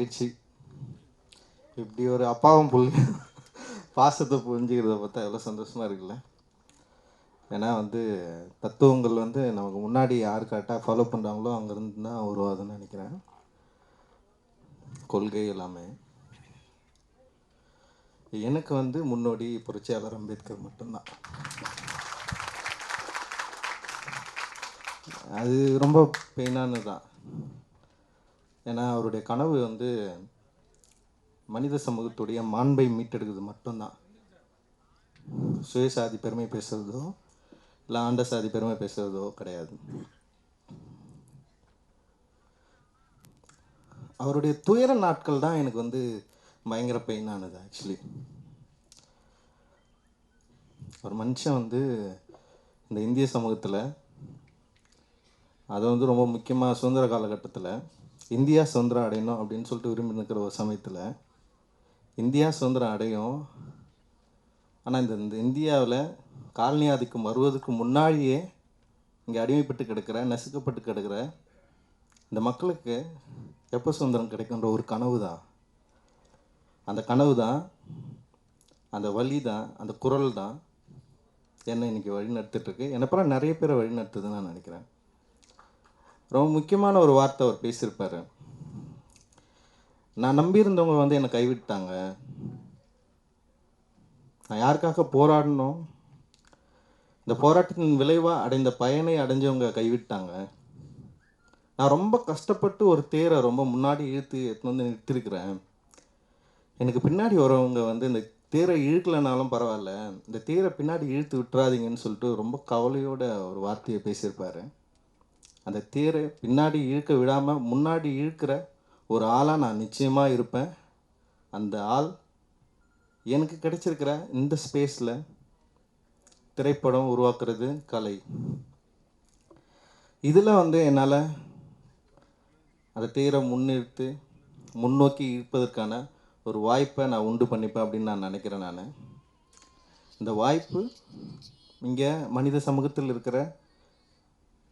மகிழ்ச்சி. இப்படி ஒரு அப்பாவும் புள்ளி பாசத்தை புரிஞ்சுக்கிறத பார்த்தா எவ்வளோ சந்தோஷமாக இருக்குல்ல. ஏன்னா வந்து தத்துவங்கள் வந்து நமக்கு முன்னாடி யார் கரெக்டாக ஃபாலோ பண்ணுறாங்களோ அங்கேருந்து தான் உருவாதுன்னு நினைக்கிறேன். கொள்கை எல்லாமே. எனக்கு வந்து முன்னோடி புரட்சியாளர் அம்பேத்கர் மட்டும்தான். அது ரொம்ப பெயினானது தான் ஏன்னா அவருடைய கனவு வந்து மனித சமூகத்துடைய மாண்பை மீட்டெடுக்கிறது மட்டும்தான். சுயசாதி பெருமை பேசுறதோ இல்லை ஆண்ட சாதி பெருமை பேசுறதோ கிடையாது. அவருடைய துயர நாட்கள் தான் எனக்கு வந்து பயங்கர பெயினானது ஆக்சுவலி ஒரு மனுஷன் வந்து இந்த இந்திய சமூகத்தில் அது வந்து ரொம்ப முக்கியமாக சுதந்திர காலகட்டத்தில் இந்தியா சுதந்திரம் அடையணும் அப்படின்னு சொல்லிட்டு விரும்பி நிற்கிற ஒரு சமயத்தில் இந்தியா சுதந்திரம் அடையும். ஆனால் இந்த இந்த இந்தியாவில் காலனி ஆதிக்கம் வருவதற்கு முன்னாடியே இங்கே அடிமைப்பட்டு கிடக்கிற நசுக்கப்பட்டு கிடக்கிற இந்த மக்களுக்கு எப்போ சுதந்திரம் கிடைக்குன்ற ஒரு கனவு தான் அந்த கனவு தான் அந்த வழி தான் அந்த குரல் தான் என்னை இன்றைக்கி வழி நடத்திட்டுருக்கு என்னப்பறம் நிறைய பேரை வழி நடத்துதுன்னு நான் நினைக்கிறேன். ரொம்ப முக்கியமான ஒரு வார்த்தை அவர் பேசியிருப்பார். நான் நம்பியிருந்தவங்க வந்து என்னை கைவிட்டாங்க. நான் யாருக்காக போராடணும் இந்த போராட்டத்தின் விளைவாக அடைந்த பயனை அடைஞ்சவங்க கைவிட்டாங்க. நான் ரொம்ப கஷ்டப்பட்டு ஒரு தேரை ரொம்ப முன்னாடி இழுத்து எடுத்துன்னு வந்து நிறுத்திருக்கிறேன் எனக்கு பின்னாடி வரவங்க வந்து இந்த தேரை இழுக்கலைனாலும் பரவாயில்ல. இந்த தேரை பின்னாடி இழுத்து விட்டுறாதீங்கன்னு சொல்லிட்டு ரொம்ப கவலையோட ஒரு வார்த்தையை பேசியிருப்பாரு. அந்த தேரை பின்னாடி இழுக்க விடாமல் முன்னாடி இழுக்கிற ஒரு ஆளாக நான் நிச்சயமாக இருப்பேன். அந்த ஆள் எனக்கு கிடைச்சிருக்கிற இந்த ஸ்பேஸில் திரைப்படம் உருவாக்குறது கலை. இதில் வந்து என்னால் அந்த தேரை முன்னிறுத்து முன்னோக்கி இழுப்பதற்கான ஒரு வாய்ப்பை நான் உண்டு பண்ணிப்பேன் அப்படின்னு நான் நினைக்கிறேன் நான். இந்த வாய்ப்பு இங்கே மனித சமூகத்தில் இருக்கிற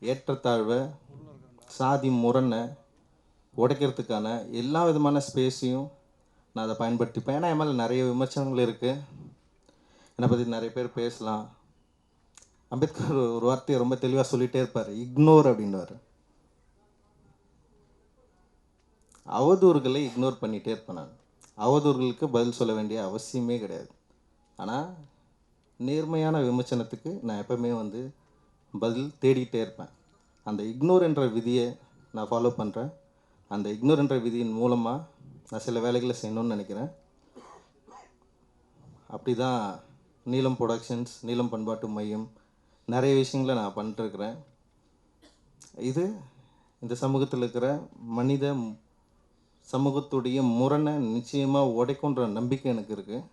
ஏற்றத்தாழ்வை சாதி முரணை உடைக்கிறதுக்கான எல்லா விதமான ஸ்பேஸையும் நான் அதை பயன்படுத்திப்பேன். ஏன்னா என் மேலே நிறைய விமர்சனங்கள் இருக்குது என்னை பற்றி நிறைய பேர் பேசலாம். அம்பேத்கர் ஒரு வார்த்தையை ரொம்ப தெளிவாக சொல்லிகிட்டே இருப்பார். இக்னோர் அப்படின்வார் அவதூறுகளை இக்னோர் பண்ணிகிட்டே இருப்பேன் நான். அவதூறுகளுக்கு பதில் சொல்ல வேண்டிய அவசியமே கிடையாது. ஆனால் நேர்மையான விமர்சனத்துக்கு நான் எப்பவுமே வந்து பதில் தேடிக்கிட்டே இருப்பேன். அந்த இக்னோர் என்ற விதியை நான் ஃபாலோ பண்ணுறேன் அந்த இக்னோர் என்ற விதியின் மூலமாக நான் சில வேலைகளை செய்யணும்னு நினைக்கிறேன். அப்படி தான் நீலம் ப்ரொடக்ஷன்ஸ் நீலம் பண்பாட்டு மையம் நிறைய விஷயங்களை நான் பண்ணிட்டுருக்கிறேன். இது இந்த சமூகத்தில் இருக்கிற மனித சமூகத்துடைய முரணை நிச்சயமாக உடைக்குன்ற நம்பிக்கை எனக்கு இருக்குது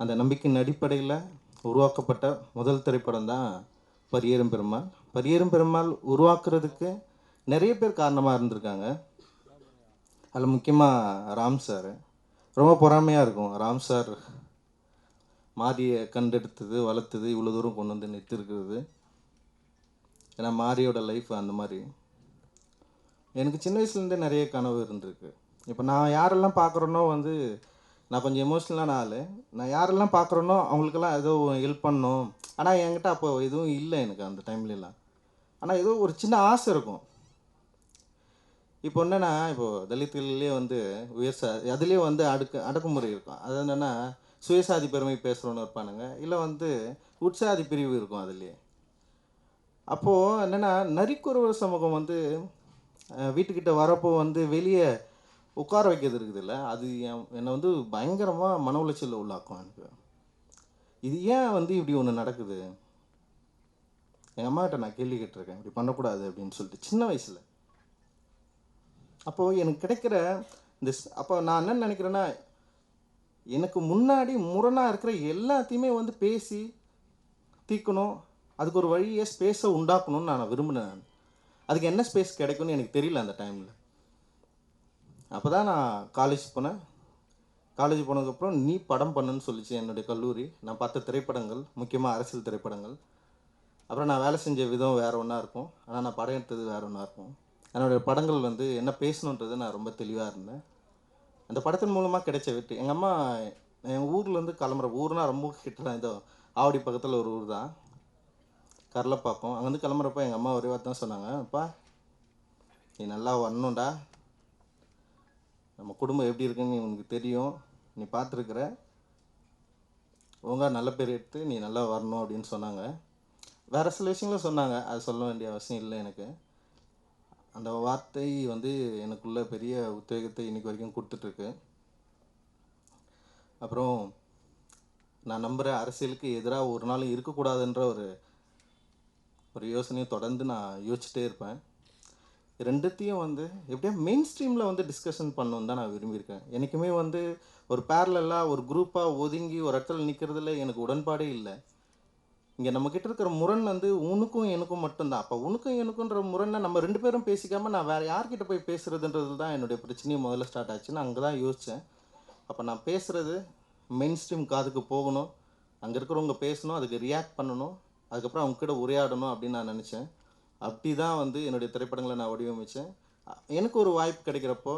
அந்த நம்பிக்கையின் அடிப்படையில் உருவாக்கப்பட்ட முதல் திரைப்படம் தான் பரியேறும் பெருமாள். பரியேறும் பெருமாள் உருவாக்குறதுக்கு நிறைய பேர் காரணமாக இருந்திருக்காங்க. அதில் முக்கியமாக ராம் சார். ரொம்ப பொறாமையாக இருக்கும். ராம் சார் மாரியை கண்டெடுத்தது வளர்த்தது இவ்வளோ தூரம் கொண்டு வந்து நிறுத்திருக்கிறது ஏன்னா மாரியோட லைஃப் அந்த மாதிரி. எனக்கு சின்ன வயசுலேருந்தே நிறைய கனவு இருந்திருக்கு. இப்போ நான் யாரெல்லாம் பார்க்குறேனோ வந்து நான் கொஞ்சம் எமோஷ்னலான ஆள். நான் யாரெல்லாம் பார்க்குறேனோ அவங்களுக்கெல்லாம் ஏதோ ஹெல்ப் பண்ணணும் ஆனால் என்கிட்ட அப்போ எதுவும் இல்லை எனக்கு அந்த டைம்லலாம் ஆனால் ஏதோ ஒரு சின்ன ஆசை இருக்கும். இப்போ என்னென்னா இப்போது தலித்துகளிலே வந்து உயர் சா அதுலேயே வந்து அடுக்கு அடக்குமுறை இருக்கும். அது என்னென்னா சுயசாதி பெருமை பேசுகிறோன்னு இருப்பானுங்க. இல்லை வந்து உற்சாதி பிரிவு இருக்கும் அதுலேயே அப்போது என்னென்னா நரிக்குறவர் சமூகம் வந்து வீட்டுக்கிட்ட வரப்போ வந்து வெளியே உட்கார வைக்கிறது இருக்குதுல்ல அது என் என்னை வந்து பயங்கரமாக மன உளைச்சலில் உள்ளாக்கும் எனக்கு. இது ஏன் வந்து இப்படி ஒன்று நடக்குது? எங்கள் அம்மாகிட்ட நான் கேள்வி கேட்டிருக்கேன் இப்படி பண்ணக்கூடாது அப்படின்னு சொல்லிட்டு சின்ன வயசில். அப்போது எனக்கு கிடைக்கிற இந்த அப்போ நான் என்ன நினைக்கிறேன்னா எனக்கு முன்னாடி முரணாக இருக்கிற எல்லாத்தையுமே வந்து பேசி தீர்க்கணும். அதுக்கு ஒரு வழியை ஸ்பேஸை உண்டாக்கணும்னு நான் விரும்பினேன். அதுக்கு என்ன ஸ்பேஸ் கிடைக்கும்னு எனக்கு தெரியல அந்த டைமில் அப்போ தான் நான் காலேஜ் போனேன். காலேஜ் போனதுக்கப்புறம் நீ படம் பண்ணுன்னு சொல்லிச்சு என்னுடைய கல்லூரி. நான் பார்த்த திரைப்படங்கள் முக்கியமாக அரசியல் திரைப்படங்கள். அப்புறம் நான் வேலை செஞ்ச விதம் வேறு ஒன்றா இருக்கும். ஆனால் நான் படம் எடுத்தது வேறு ஒன்றா இருக்கும். என்னுடைய படங்கள் வந்து என்ன பேசணுன்றது நான் ரொம்ப தெளிவாக இருந்தேன். அந்த படத்தின் மூலமாக கிடைச்ச வெற்றி. எங்கள் அம்மா என் ஊர்லேருந்து கிளம்புற ஊர்னால் ரொம்ப கிட்ட தான் இதோ ஆவடி பக்கத்தில் ஒரு ஊர் தான். கரலப்பாக்கம் அங்கேருந்து கிளம்புறப்ப எங்கள் அம்மா ஒரே வார்த்தை தான் சொன்னாங்க அப்பா நீ நல்லா வரணும்டா. நம்ம குடும்பம் எப்படி இருக்குன்னு உனக்கு தெரியும். நீ பார்த்துருக்குற. உங்க நல்ல பேர் எடுத்து நீ நல்லா வரணும் அப்படின்னு சொன்னாங்க. வேறு சில விஷயங்களும் சொன்னாங்க. அது சொல்ல வேண்டிய அவசியம் இல்லை எனக்கு. அந்த வார்த்தை வந்து எனக்குள்ள பெரிய உத்வேகத்தை இன்னைக்கு வரைக்கும் கொடுத்துட்ருக்கு. அப்புறம் நான் நம்புகிற அரசியலுக்கு எதிராக ஒரு நாள் இருக்கக்கூடாதுன்ற ஒரு ஒரு யோசனையை தொடர்ந்து நான் யோசிச்சுட்டே இருப்பேன். ரெண்டுத்தையும் வந்து எப்படியா மெயின் ஸ்ட்ரீமில் வந்து டிஸ்கஷன் பண்ணணுன்னு தான் நான் விரும்பியிருக்கேன். எனக்குமே வந்து ஒரு பேரலாக ஒரு குரூப்பாக ஒதுங்கி ஒரு இடத்துல நிற்கிறதுல எனக்கு உடன்பாடே இல்லை. இங்கே நம்மக்கிட்ட இருக்கிற முரண் வந்து உனக்கும் எனக்கும் மட்டும்தான். அப்போ உனக்கும் எனக்குன்ற முரண்னை நம்ம ரெண்டு பேரும் பேசிக்காமல் நான் வேறு யார்கிட்ட போய் பேசுகிறதுன்றது தான் என்னுடைய பிரச்சனையும் முதல்ல ஸ்டார்ட் ஆச்சு நான் அங்கே தான் யோசித்தேன் அப்போ நான் பேசுகிறது மெயின் ஸ்ட்ரீம் காதுக்கு போகணும். அங்கே இருக்கிறவங்க பேசணும் அதுக்கு ரியாக்ட் பண்ணணும். அதுக்கப்புறம் அவங்க கிட்ட உரையாடணும் அப்படின்னு நான் நினச்சேன். அப்படி தான் வந்து என்னுடைய திரைப்படங்களை நான் வடிவமைச்சேன். எனக்கு ஒரு வாய்ப்பு கிடைக்கிறப்போ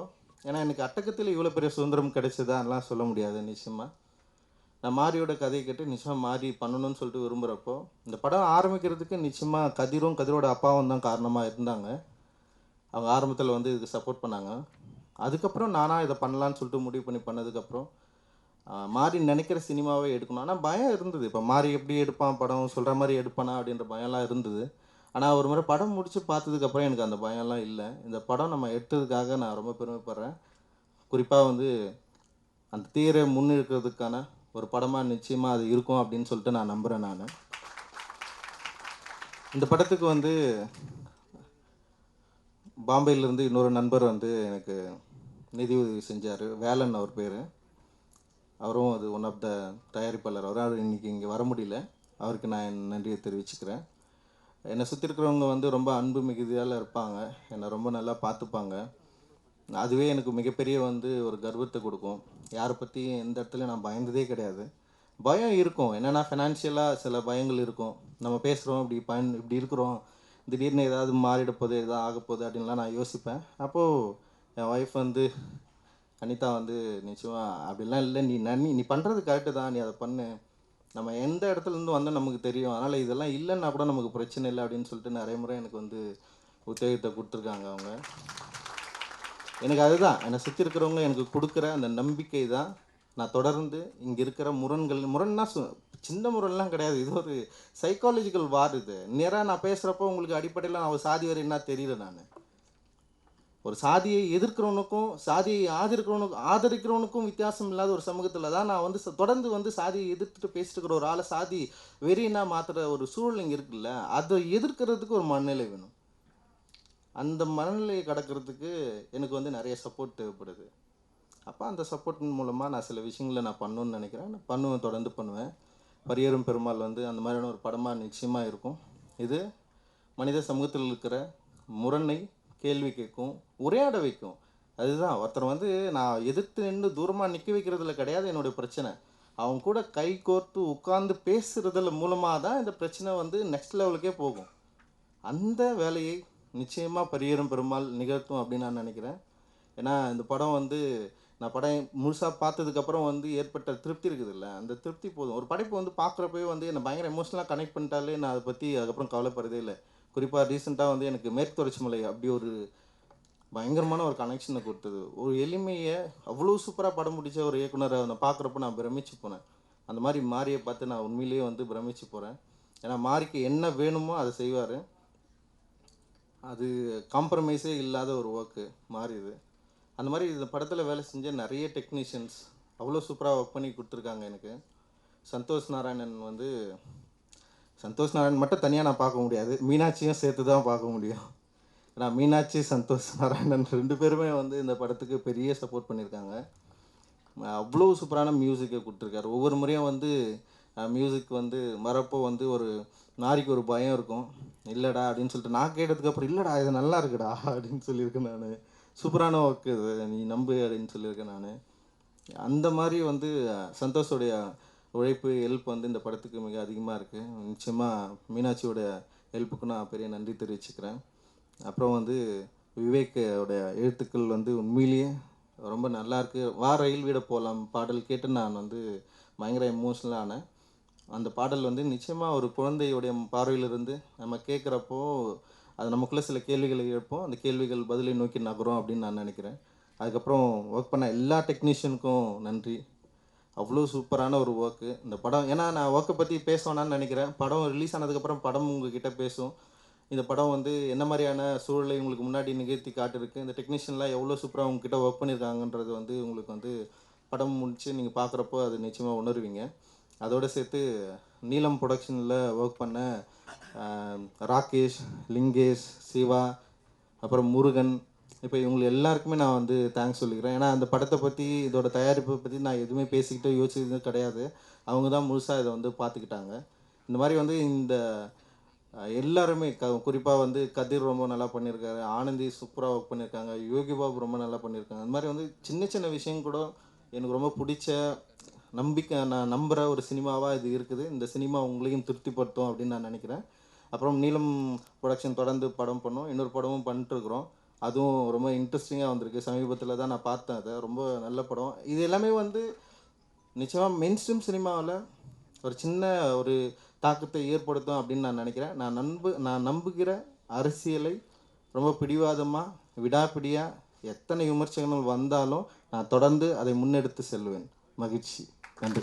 ஏன்னா எனக்கு அட்டகத்தில் இவ்வளோ பெரிய சுதந்திரம் கிடைச்சதான்லாம் சொல்ல முடியாது நிச்சயமாக நான் மாரியோட கதையை கேட்டு நிச்சயமாக மாறி பண்ணணும்னு சொல்லிட்டு விரும்புகிறப்போ இந்த படம் ஆரம்பிக்கிறதுக்கு நிச்சயமாக கதிரும் கதிரோட அப்பாவும் தான் காரணமாக இருந்தாங்க. அவங்க ஆரம்பத்தில் வந்து இதுக்கு சப்போர்ட் பண்ணாங்க. அதுக்கப்புறம் நானாக இதை பண்ணலான்னு சொல்லிட்டு முடிவு பண்ணி பண்ணதுக்கப்புறம் மாறி நினைக்கிற சினிமாவே எடுக்கணும். ஆனால் பயம் இருந்தது. இப்போ மாறி எப்படி எடுப்பான் படம் சொல்கிற மாதிரி எடுப்பானா அப்படின்ற பயம்லாம் இருந்தது. ஆனால் ஒரு முறை படம் முடித்து பார்த்ததுக்கப்புறம் எனக்கு அந்த பயம்லாம் இல்லை. இந்த படம் நம்ம எடுத்ததுக்காக நான் ரொம்ப பெருமைப்படுறேன். குறிப்பாக வந்து அந்த தீரை முன்னெடுக்கிறதுக்கான ஒரு படமாக நிச்சயமாக அது இருக்கும் அப்படின்னு சொல்லிட்டு நான் நம்புகிறேன் நான். இந்த படத்துக்கு வந்து பாம்பேலேருந்து இன்னொரு நண்பர் வந்து எனக்கு நிதி உதவி செஞ்சார். வேலன் அவர் பேர். அவரும் அது ஒன் ஆஃப் த தயாரிப்பாளர். அவர் அவர் இன்றைக்கி இங்கே வர முடியல. அவருக்கு நான் நன்றியை தெரிவிச்சுக்கிறேன். என்னை சுற்றி இருக்கிறவங்க வந்து ரொம்ப அன்பு மிகுதியால் இருப்பாங்க. என்னை ரொம்ப நல்லா பார்த்துப்பாங்க. அதுவே எனக்கு மிகப்பெரிய வந்து ஒரு கர்வத்தை கொடுக்கும். யாரை பற்றி எந்த இடத்துல நான் பயந்ததே கிடையாது. பயம் இருக்கும். என்னென்னா ஃபினான்ஷியலாக சில பயங்கள் இருக்கும். நம்ம பேசுகிறோம் இப்படி பயன் இப்படி இருக்கிறோம். திடீர்னு ஏதாவது மாறிட போகுது ஏதாவது ஆக போகுது அப்படின்லாம் நான் யோசிப்பேன். அப்போது என் ஒய்ஃப் வந்து அனிதா வந்து நிச்சயமாக அப்படிலாம் இல்லை. நீ நன்னி நீ பண்ணுறது கரெக்டு தான். நீ அதை பண்ணு. நம்ம எந்த இடத்துலேருந்து வந்தால் நமக்கு தெரியும். அதனால் இதெல்லாம் இல்லைன்னா கூட நமக்கு பிரச்சனை இல்லை அப்படின்னு சொல்லிட்டு நிறைய முறை எனக்கு வந்து உத்தேகத்தை கொடுத்துருக்காங்க அவங்க. எனக்கு அதுதான். என்னை சுற்றி இருக்கிறவங்க எனக்கு கொடுக்குற அந்த நம்பிக்கை தான். நான் தொடர்ந்து இங்கே இருக்கிற முரண்கள் முரண்னா சு- சின்ன முரண்லாம் கிடையாது. இது ஒரு சைக்காலஜிக்கல் வார் இது. நேராக நான் பேசுகிறப்போ உங்களுக்கு அடிப்படையில் நான் சாதி வரை என்ன தெரியல நான். ஒரு சாதியை எதிர்க்கிறவனுக்கும் சாதியை ஆதரிக்கிறவனுக்கும் ஆதரிக்கிறவனுக்கும் வித்தியாசம் இல்லாத ஒரு சமூகத்தில் தான் நான் வந்து தொடர்ந்து வந்து சாதியை எதிர்த்துட்டு பேசிட்டு இருக்கிற ஒரு ஆளை சாதி வெறினா மாற்றுற ஒரு சூழல் இங்கே இருக்குல்ல அதை எதிர்க்கிறதுக்கு ஒரு மனநிலை வேணும். அந்த மனநிலையை கடக்கிறதுக்கு எனக்கு வந்து நிறைய சப்போர்ட் தேவைப்படுது. அப்போ அந்த சப்போர்ட்டின் மூலமாக நான் சில விஷயங்களை நான் பண்ணணும்னு நினைக்கிறேன். நான் பண்ணுவேன் தொடர்ந்து பண்ணுவேன். பரியரும் பெருமாள் வந்து அந்த மாதிரியான ஒரு படமாக நிச்சயமாக இருக்கும். இது மனித சமூகத்தில் இருக்கிற முரணை கேள்வி கேட்கும் உரையாட வைக்கும். அதுதான் ஒருத்தர் வந்து நான் எதிர்த்து நின்று தூரமாக நிற்க வைக்கிறதுல கிடையாது என்னுடைய பிரச்சனை. அவங்க கூட கை கோர்த்து உட்கார்ந்து பேசுறதுல மூலமாக தான் இந்த பிரச்சனை வந்து நெக்ஸ்ட் லெவலுக்கே போகும். அந்த வேலையை நிச்சயமாக பரியரும் பெருமாள் நிகழ்த்தும் அப்படின்னு நான் நினைக்கிறேன். ஏன்னா இந்த படம் வந்து நான் படம் முழுசாக பார்த்ததுக்கப்புறம் வந்து ஏற்பட்ட திருப்தி இருக்குதுல்ல? அந்த திருப்தி போதும். ஒரு படைப்பு வந்து பார்க்குறப்பவே வந்து என்னை பயங்கர எமோஷனலாக கனெக்ட் பண்ணிட்டாலே நான் அதை பற்றி அதுக்கப்புறம் கவலைப்படுறதே இல்லை. குறிப்பாக ரீசெண்டாக வந்து எனக்கு மேற்கு தொடர்ச்சி மலை அப்படி ஒரு பயங்கரமான ஒரு கனெக்ஷனை கொடுத்தது. ஒரு எளிமையை அவ்வளோ சூப்பராக படம் பிடிச்ச ஒரு இயக்குனரை நான் பார்க்குறப்ப நான் பிரமிச்சு போனேன். அந்த மாதிரி மாரியை பார்த்து நான் உண்மையிலேயே வந்து பிரமிச்சு போகிறேன் ஏன்னா மாரிக்கு என்ன வேணுமோ அதை செய்வார். அது காம்ப்ரமைஸே இல்லாத ஒரு ஒர்க்கு மாறி இது அந்த மாதிரி இந்த படத்தில் வேலை செஞ்ச நிறைய டெக்னீஷியன்ஸ் அவ்வளோ சூப்பராக ஒர்க் பண்ணி கொடுத்துருக்காங்க எனக்கு. சந்தோஷ் நாராயணன் வந்து சந்தோஷ் நாராயண் மட்டும் தனியாக நான் பார்க்க முடியாது. மீனாட்சியும் சேர்த்து தான் பார்க்க முடியும். ஏன்னா மீனாட்சி சந்தோஷ் நாராயணன் ரெண்டு பேருமே வந்து இந்த படத்துக்கு பெரிய சப்போர்ட் பண்ணியிருக்காங்க. அவ்வளோ சூப்பரான மியூசிக்கை கொடுத்துருக்காரு. ஒவ்வொரு முறையும் வந்து மியூசிக் வந்து மரப்போ வந்து ஒரு நாரிக்கு ஒரு பயம் இருக்கும். இல்லைடா அப்படின்னு சொல்லிட்டு நான் கேட்டதுக்கு அப்புறம் இல்லைடா இது நல்லா இருக்குடா அப்படின்னு சொல்லியிருக்கேன் நான். சூப்பரான ஒர்க் இது. நீ நம்பு அப்படின்னு சொல்லியிருக்கேன் நான். அந்த மாதிரி வந்து சந்தோஷோடைய உழைப்பு ஹெல்ப் வந்து இந்த படத்துக்கு மிக அதிகமாக இருக்குது நிச்சயமாக மீனாட்சியோட ஹெல்ப்புக்கு நான் பெரிய நன்றி தெரிவிச்சுக்கிறேன். அப்புறம் வந்து விவேக்கோட எழுத்துக்கள் வந்து உண்மையிலேயே ரொம்ப நல்லாயிருக்கு வா ரயில் விட போகலாம் பாடல் கேட்டு நான் வந்து பயங்கர எமோஷ்னலாக ஆனேன். அந்த பாடல் வந்து நிச்சயமாக ஒரு குழந்தையுடைய பார்வையிலிருந்து நம்ம கேட்குறப்போ அது நமக்குள்ளே சில கேள்விகளை எழுப்போம். அந்த கேள்விகள் பதிலை நோக்கி நகரும் அப்படின்னு நான் நினைக்கிறேன். அதுக்கப்புறம் ஒர்க் பண்ண எல்லா டெக்னீஷியனுக்கும் நன்றி. அவ்வளோ சூப்பரான ஒரு ஒர்க்கு இந்த படம் ஏன்னா நான் ஒர்க்கை பற்றி பேசணும்னு நினைக்கிறேன். படம் ரிலீஸ் ஆனதுக்கப்புறம் படம் உங்ககிட்ட பேசும். இந்த படம் வந்து என்ன மாதிரியான சூழலை உங்களுக்கு முன்னாடி நிகழ்த்தி காட்டிருக்கு இந்த டெக்னீஷியன்லாம் எவ்வளோ சூப்பராக உங்ககிட்ட ஒர்க் பண்ணியிருக்காங்கன்றது வந்து உங்களுக்கு வந்து படம் முடித்து நீங்கள் பார்க்குறப்போ அது நிச்சயமாக உணருவீங்க. அதோடு சேர்த்து நீலம் ப்ரொடக்ஷனில் ஒர்க் பண்ண ராகேஷ் லிங்கேஷ் சிவா அப்புறம் முருகன் இப்போ இவங்க எல்லாருக்குமே நான் வந்து தேங்க்ஸ் சொல்லிக்கிறேன். ஏன்னா அந்த படத்தை பற்றி இதோட தயாரிப்பை பற்றி நான் எதுவுமே பேசிக்கிட்டோ யோசிச்சது கிடையாது. அவங்க தான் முழுசாக இதை வந்து பார்த்துக்கிட்டாங்க. இந்த மாதிரி வந்து இந்த எல்லாருமே க குறிப்பாக வந்து கதிர் ரொம்ப நல்லா பண்ணியிருக்காரு. ஆனந்தி சூப்பராக ஒர்க் பண்ணியிருக்காங்க. யோகி பாபு ரொம்ப நல்லா பண்ணியிருக்காங்க. அந்த மாதிரி வந்து சின்ன சின்ன விஷயம் கூட எனக்கு ரொம்ப பிடிச்ச நம்பிக்கை நான் நம்புகிற ஒரு சினிமாவாக இது இருக்குது. இந்த சினிமா உங்களையும் திருப்திப்படுத்தும் அப்படின்னு நான் நினைக்கிறேன். அப்புறம் நீலம் ப்ரொடக்ஷன் தொடர்ந்து படம் பண்ணோம். இன்னொரு படமும் பண்ணிட்டுருக்குறோம். அதுவும் ரொம்ப இன்ட்ரெஸ்டிங்காக வந்திருக்கு. சமீபத்தில் தான் நான் பார்த்தேன் அதை. ரொம்ப நல்ல படம். இது எல்லாமே வந்து நிச்சயமாக மெயின் ஸ்ட்ரீம் சினிமாவில் ஒரு சின்ன ஒரு தாக்கத்தை ஏற்படுத்தும் அப்படின்னு நான் நினைக்கிறேன். நான் நம்பு நான் நம்புகிற அரசியலை ரொம்ப பிடிவாதமாக விடாப்பிடியாக எத்தனை விமர்சனங்கள் வந்தாலும் நான் தொடர்ந்து அதை முன்னெடுத்து செல்வேன். மகிழ்ச்சி. நன்றி.